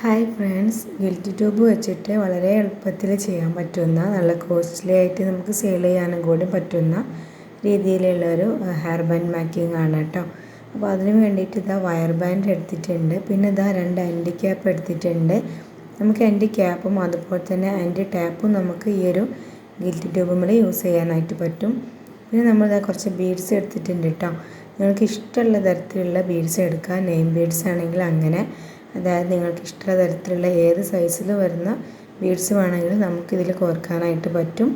Hi friends. Guilty tube വെച്ചിട്ട് വളരെ എളുപ്പത്തിൽ ചെയ്യാൻ പറ്റുന്ന നല്ല കോസ്റ്റ്ലി ആയിട്ട് നമുക്ക് സെയിൽ ചെയ്യാനും കൂടി പറ്റുന്ന രീതിയിലുള്ള ഒരു ഹെയർ ബാൻഡ് മാക്കിങ് ആണ് കേട്ടോ അപ്പോൾ അതിന് വേണ്ടിയിട്ട് ഇതാ വയർ ബാൻഡ് എടുത്തിട്ടുണ്ട്. പിന്നെ ഇതാ രണ്ട് ആന്റി ക്യാപ്പ് എടുത്തിട്ടുണ്ട്. നമുക്ക് ആന്റി ക്യാപ്പും അതുപോലെ തന്നെ ആന്റി ടാപ്പും നമുക്ക് ഈ ഒരു ഗിൽറ്റ് ട്യൂബുമ്മൽ യൂസ് ചെയ്യാനായിട്ട് പറ്റും. പിന്നെ നമ്മൾ ഇതാ കുറച്ച് ബീഡ്സ് എടുത്തിട്ടുണ്ട് കേട്ടോ നിങ്ങൾക്ക് ഇഷ്ടമുള്ള തരത്തിലുള്ള ബീഡ്സ് എടുക്കാം. നെയിം ബീഡ്സ് ആണെങ്കിൽ അങ്ങനെ അതായത് നിങ്ങൾക്ക് ഇഷ്ടമുള്ള തരത്തിലുള്ള ഏത് സൈസിൽ വരുന്ന ബീഡ്സ് വേണമെങ്കിലും നമുക്കിതിൽ കോർക്കാനായിട്ട് പറ്റും.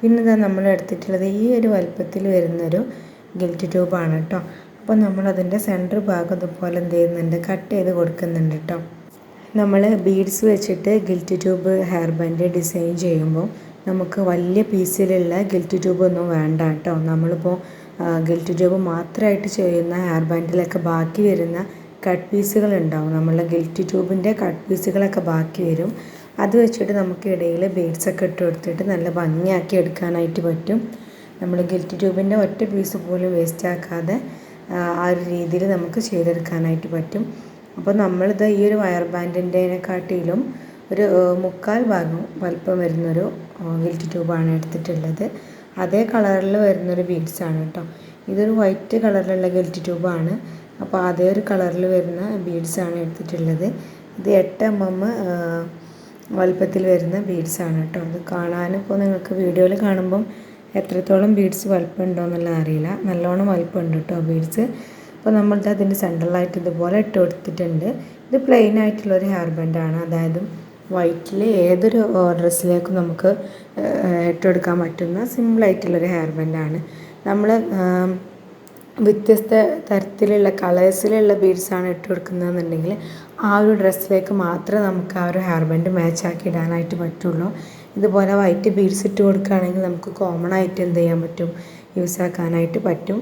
പിന്നെ ഇതാ നമ്മൾ എടുത്തിട്ടുള്ളത് ഈ ഒരു വലുപ്പത്തിൽ വരുന്നൊരു ഗിൽറ്റ് ട്യൂബാണ് കേട്ടോ അപ്പോൾ നമ്മളതിന്റെ സെന്റർ ഭാഗം ഇതുപോലെ എന്ത് ചെയ്യുന്നുണ്ട്? കട്ട് ചെയ്ത് കൊടുക്കുന്നുണ്ട് കേട്ടോ നമ്മൾ ബീഡ്സ് വെച്ചിട്ട് gilt tube hair band design ചെയ്യുമ്പോൾ നമുക്ക് വലിയ പീസിലുള്ള ഗിൽറ്റ് ട്യൂബ് ഒന്നും വേണ്ട കേട്ടോ നമ്മളിപ്പോൾ ഗിൽറ്റ് ട്യൂബ് മാത്രമായിട്ട് ചെയ്യുന്ന ഹെയർ ബാൻഡിലൊക്കെ ബാക്കി വരുന്ന കട്ട് പീസുകൾ ഉണ്ടാവും. നമ്മളുടെ ഗിൽറ്റി ട്യൂബിന്റെ കട്ട് പീസുകളൊക്കെ ബാക്കി വരും. അത് വെച്ചിട്ട് നമുക്ക് ഇടയിൽ ബീഡ്സൊക്കെ ഇട്ട് കൊടുത്തിട്ട് നല്ല ഭംഗിയാക്കി എടുക്കാനായിട്ട് പറ്റും. നമ്മൾ ഗിൽറ്റി ട്യൂബിന്റെ ഒറ്റ പീസ് പോലും വേസ്റ്റ് ആക്കാതെ ആ ഒരു രീതിയിൽ നമുക്ക് ചെയ്തെടുക്കാനായിട്ട് പറ്റും. അപ്പോൾ നമ്മളിത് ഈ ഒരു വയർ ബാൻഡിന്റെനെക്കാട്ടിലും ഒരു മുക്കാൽ ഭാഗം വലിപ്പം വരുന്നൊരു ഗിൽറ്റ് ട്യൂബാണ് എടുത്തിട്ടുള്ളത്. അതേ കളറിൽ വരുന്നൊരു ബീഡ്സാണ് കേട്ടോ. ഇതൊരു വൈറ്റ് കളറിലുള്ള ഗിൽറ്റ് ട്യൂബാണ് അപ്പോൾ അതേ ഒരു കളറിൽ വരുന്ന ബീഡ്സാണ് എടുത്തിട്ടുള്ളത്. ഇത് എട്ട് എം എം വലുപ്പത്തിൽ വരുന്ന ബീഡ്സാണ് കേട്ടോ. ഇത് കാണാനിപ്പോൾ നിങ്ങൾക്ക് വീഡിയോയിൽ കാണുമ്പം എത്രത്തോളം ബീഡ്സ് വലുപ്പം ഉണ്ടോ എന്നുള്ളത് അറിയില്ല. നല്ലോണം വലുപ്പമുണ്ട് കേട്ടോ ബീഡ്സ് അപ്പോൾ നമ്മളിത് അതിന്റെ സെൻട്രലായിട്ട് ഇതുപോലെ ഇട്ട് കൊടുത്തിട്ടുണ്ട്. ഇത് പ്ലെയിൻ ആയിട്ടുള്ള ഒരു ഹെയർ ബാൻഡാണ് അതായത് വൈറ്റിൽ ഏതൊരു ഡ്രസ്സിലേക്കും നമുക്ക് ഇട്ടുകൊടുക്കാൻ പറ്റുന്ന സിമ്പിളായിട്ടുള്ളൊരു ഹെയർ ബാൻഡാണ് നമ്മൾ വ്യത്യസ്ത തരത്തിലുള്ള കളേഴ്സിലുള്ള ബീഡ്സാണ് ഇട്ട് കൊടുക്കുന്നതെന്നുണ്ടെങ്കിൽ ആ ഒരു ഡ്രസ്സിലേക്ക് മാത്രമേ നമുക്ക് ആ ഒരു ഹെയർ ബാൻഡ് മാച്ച് ആക്കി ഇടാനായിട്ട് പറ്റുള്ളൂ. ഇതുപോലെ വൈറ്റ് ബീഡ്സ് ഇട്ട് കൊടുക്കുകയാണെങ്കിൽ നമുക്ക് കോമൺ ആയിട്ട് എന്ത് ചെയ്യാൻ പറ്റും? യൂസ് ആക്കാനായിട്ട് പറ്റും.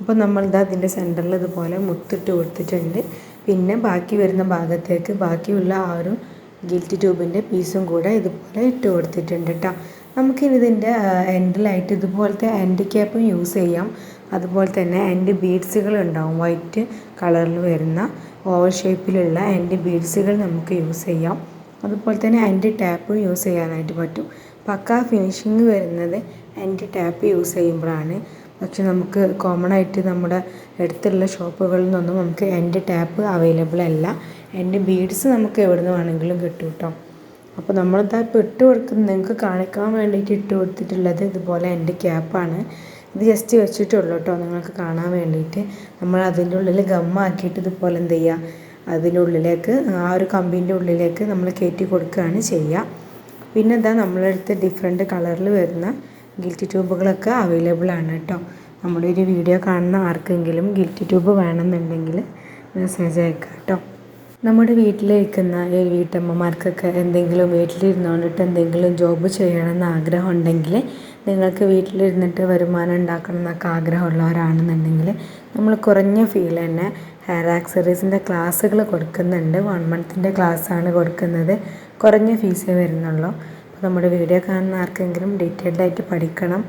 അപ്പോൾ നമ്മളിത് അതിന്റെ സെന്ററിൽ ഇതുപോലെ മുത്തിട്ട് കൊടുത്തിട്ടുണ്ട്. പിന്നെ ബാക്കി വരുന്ന ഭാഗത്തേക്ക് ബാക്കിയുള്ള ആ ഒരു ഗിൽറ്റ് ട്യൂബിന്റെ പീസും കൂടെ ഇതുപോലെ ഇട്ട് കൊടുത്തിട്ടുണ്ട് കേട്ടോ നമുക്കിനിതിന്റെ എൻഡിലായിട്ട് ഇതുപോലത്തെ എൻഡ് ക്യാപ്പും യൂസ് ചെയ്യാം. അതുപോലെ തന്നെ എൻഡ് ബീഡ്സുകൾ ഉണ്ടാവും. വൈറ്റ് കളറിൽ വരുന്ന ഓവൽ ഷേപ്പിലുള്ള എൻഡ് ബീഡ്സുകൾ നമുക്ക് യൂസ് ചെയ്യാം. അതുപോലെ തന്നെ എൻഡ് ടാപ്പും യൂസ് ചെയ്യാനായിട്ട് പറ്റും. പക്ക ഫിനിഷിങ് വരുന്നത് എൻഡ് ടാപ്പ് യൂസ് ചെയ്യുമ്പോഴാണ്. പക്ഷെ നമുക്ക് കോമൺ ആയിട്ട് നമ്മുടെ അടുത്തുള്ള ഷോപ്പുകളിൽ നിന്നൊന്നും നമുക്ക് എൻഡ് ടാപ്പ് അവൈലബിൾ അല്ല. എൻഡ് ബീഡ്സ് നമുക്ക് എവിടെ നിന്ന് വേണമെങ്കിലും കിട്ടും കേട്ടോ. അപ്പോൾ നമ്മളിതാ ഇപ്പോൾ ഇട്ട് കൊടുക്കുന്നത് നിങ്ങൾക്ക് കാണിക്കാൻ വേണ്ടിയിട്ട് ഇട്ട് കൊടുത്തിട്ടുള്ളത് ഇതുപോലെ എന്റെ ക്യാപ്പാണ് ഇത് ജസ്റ്റ് വെച്ചിട്ടുള്ളൂ കേട്ടോ നിങ്ങൾക്ക് കാണാൻ വേണ്ടിയിട്ട്. നമ്മൾ അതിന്റെ ഉള്ളിൽ ഗമ്മാക്കിയിട്ട് ഇതുപോലെ എന്ത് ചെയ്യുക അതിന്റെ ഉള്ളിലേക്ക് ആ ഒരു കമ്പിന്റെ ഉള്ളിലേക്ക് നമ്മൾ കയറ്റി കൊടുക്കുകയാണ് ചെയ്യുക. പിന്നെ ഇതാ നമ്മളെടുത്ത് ഡിഫറെന്റ് കളറിൽ വരുന്ന ഗിൽറ്റി ട്യൂബുകളൊക്കെ അവൈലബിൾ ആണ് കേട്ടോ നമ്മുടെ ഒരു വീഡിയോ കാണുന്ന ആർക്കെങ്കിലും ഗിൽറ്റി ട്യൂബ് വേണമെന്നുണ്ടെങ്കിൽ മെസ്സേജ് അയക്കുക കേട്ടോ നമ്മുടെ വീട്ടിലിരിക്കുന്ന ഈ വീട്ടമ്മമാർക്കൊക്കെ എന്തെങ്കിലും വീട്ടിലിരുന്നുകൊണ്ടിട്ട് എന്തെങ്കിലും ജോബ് ചെയ്യണമെന്ന് ആഗ്രഹം ഉണ്ടെങ്കിൽ നിങ്ങൾക്ക് വീട്ടിലിരുന്നിട്ട് വരുമാനം ഉണ്ടാക്കണം എന്നൊക്കെ ആഗ്രഹമുള്ളവരാണെന്നുണ്ടെങ്കിൽ നമ്മൾ കുറഞ്ഞ ഫീൽ തന്നെ ഹെയർ ആക്സറീസിന്റെ ക്ലാസ്സുകൾ കൊടുക്കുന്നുണ്ട്. വൺ മന്തിന്റെ ക്ലാസ്സാണ് കൊടുക്കുന്നത്. കുറഞ്ഞ ഫീസേ വരുന്നുള്ളൂ. അപ്പോൾ നമ്മുടെ വീഡിയോ കാണുന്ന ആർക്കെങ്കിലും ഡീറ്റെയിൽഡ് ആയിട്ട് പഠിക്കണം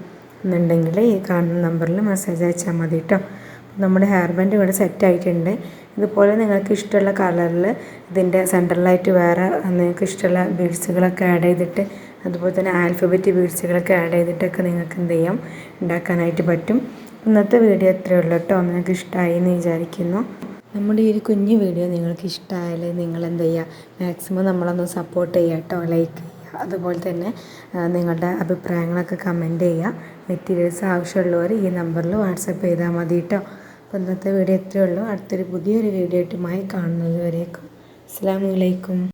എന്നുണ്ടെങ്കിൽ ഈ കാണുന്ന നമ്പറിൽ മെസ്സേജ് അയച്ചാൽ മതി കേട്ടോ നമ്മുടെ ഹെയർ ബാൻഡ് ഇവിടെ സെറ്റ് ആയിട്ടുണ്ട്. ഇതുപോലെ നിങ്ങൾക്ക് ഇഷ്ടമുള്ള കളറിൽ ഇതിന്റെ സെൻട്രലായിട്ട് വേറെ നിങ്ങൾക്ക് ഇഷ്ടമുള്ള ബീഡ്സുകളൊക്കെ ആഡ് ചെയ്തിട്ട് അതുപോലെ തന്നെ ആൽഫബറ്റ് വീഴ്ചകളൊക്കെ ആഡ് ചെയ്തിട്ടൊക്കെ നിങ്ങൾക്ക് എന്ത് ചെയ്യാം? ഉണ്ടാക്കാനായിട്ട് പറ്റും. ഇന്നത്തെ വീഡിയോ ഇത്രയേ ഉള്ളൂ കേട്ടോ. നിങ്ങൾക്ക് ഇഷ്ടമായി എന്ന് വിചാരിക്കുന്നു. നമ്മുടെ ഈ ഒരു കുഞ്ഞു വീഡിയോ നിങ്ങൾക്ക് ഇഷ്ടമായാൽ നിങ്ങൾ എന്ത് ചെയ്യുക? മാക്സിമം നമ്മളൊന്ന് സപ്പോർട്ട് ചെയ്യുക കേട്ടോ. ലൈക്ക് ചെയ്യുക. അതുപോലെ തന്നെ നിങ്ങളുടെ അഭിപ്രായങ്ങളൊക്കെ കമന്റ് ചെയ്യുക. മെറ്റീരിയൽസ് ആവശ്യമുള്ളവർ ഈ നമ്പറിൽ വാട്സപ്പ് ചെയ്താൽ മതി കേട്ടോ. അപ്പോൾ ഇന്നത്തെ വീഡിയോ ഇത്രയേ ഉള്ളൂ. അടുത്തൊരു പുതിയൊരു വീഡിയോ ആയിട്ടുമായി കാണുന്നത് വരേക്കും. അസ്സാം വലൈക്കും